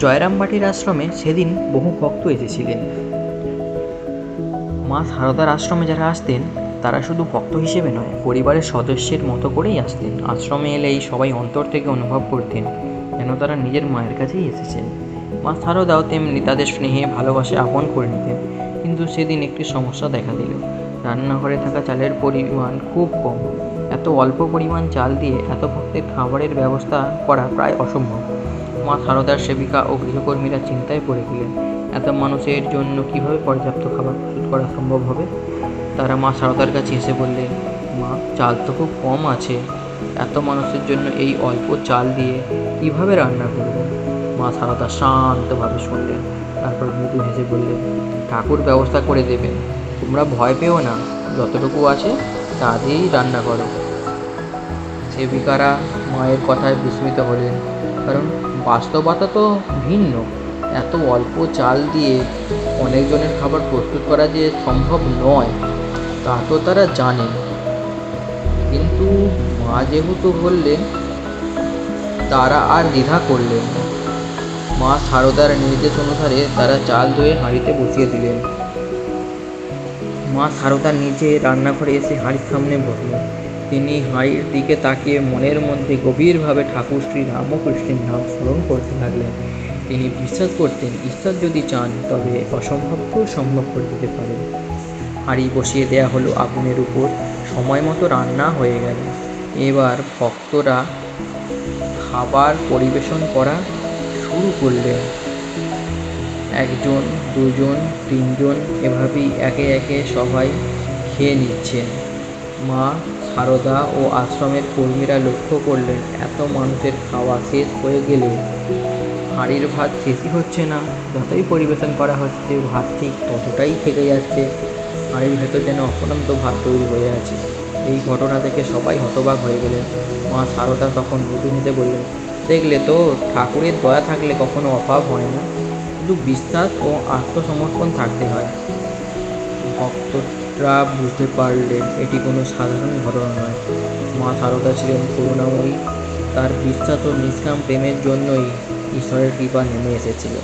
জয়রামবাটির আশ্রমে সেদিন বহু ভক্ত এসেছিলেন। মা সারদার আশ্রমে যারা আসতেন, তারা শুধু ভক্ত হিসেবে নয়, পরিবারের সদস্যের মতো করেই আসতেন। আশ্রমে এলেই সবাই অন্তর থেকে অনুভব করতেন, যেন তারা নিজের মায়ের কাছেই এসেছেন। মা সারদাও তেমনি তাদের স্নেহে ভালোবাসে আপন করে নিতেন, কিন্তু সেদিন একটি সমস্যা দেখা দিল। রান্নাঘরে থাকা চালের পরিমাণ খুব কম। এত অল্প পরিমাণ চাল দিয়ে এত ভক্তের খাবারের ব্যবস্থা করা প্রায় অসম্ভব। মা সারদার সেবিকা ও গৃহকর্মীরা চিন্তায় পড়ে গেলেন। এত মানুষের জন্য কীভাবে পর্যাপ্ত খাবার প্রস্তুত করা সম্ভব হবে? তারা মা সারদার কাছে এসে বললেন মা, চাল তো খুব কম আছে। এত মানুষের জন্য এই অল্প চাল দিয়ে কীভাবে রান্না করব? মা সারদা শান্তভাবে শুনলেন। তারপর মৃদু হেসে বললেন, ঠাকুর ব্যবস্থা করে দেবেন। তোমরা ভয় পেও না। যতটুকু আছে, তা দিয়েই রান্না করো। সেবিকারা মায়ের কথায় বিস্মিত হলেন, কারণ বাস্তবতা তো ভিন্ন। এত অল্প চাল দিয়ে অনেকজনের খাবার প্রস্তুত করা যে সম্ভব নয়, তা তো তারা জানে। কিন্তু মা যেহেতু বললেন, তারা আর দ্বিধা করলেন না। মা সারদার নির্দেশ অনুসারে তারা চাল ধুয়ে হাঁড়িতে বসিয়ে দিলেন। মা সারদা নিজে রান্নাঘরে এসে হাঁড়ির সামনে বসলেন। তিনি হাঁড়ির দিকে তাকিয়ে মনের মধ্যে গভীরভাবে ঠাকুর শ্রী রামকৃষ্ণের নাম স্মরণ করতে লাগলেন। তিনি বিশ্বাস করতেন, ঈশ্বর যদি চান, তবে অসম্ভবকেও সম্ভব করে দিতে পারেন। হাঁড়ি বসিয়ে দেয়া হলো আগুনের উপর। সময় মতো রান্না হয়ে গেল। এবার ভক্তরা খাবার পরিবেশন করা শুরু করলেন। একজন, দুজন, তিনজন এভাবেই একে একে সবাই খেয়ে নিচ্ছেন। মা সারদা ও আশ্রমের কর্মীরা লক্ষ্য করলেন, এত মানুষের খাওয়া শেষ হয়ে গেলেও হাঁড়ির ভাত শেষই হচ্ছে না। যতই পরিবেশন করা হচ্ছে, ভাত ঠিক ততটাই থেকে যাচ্ছে। হাঁড়ির ভেতর যেন অপরন্ত ভাত তৈরি হয়ে আছে। এই ঘটনা থেকে সবাই হতবাক হয়ে গেলেন। মা সারদা তখন মৃদু নিতে বললেন, দেখলে তো ঠাকুরের দয়া থাকলে কখনো অভাব হয় না। শুধু বিশ্বাস ও আত্মসমর্পণ থাকতে হয়। ভক্তরা বুঝতে পারলেন এটি কোনো সাধারণ ঘটনা নয়। মা সারদা ছিলেন করুণাময়ী। তার বিশ্বাস ও নিষ্কাম প্রেমের জন্যই ঈশ্বরের কৃপা নেমে এসেছিল।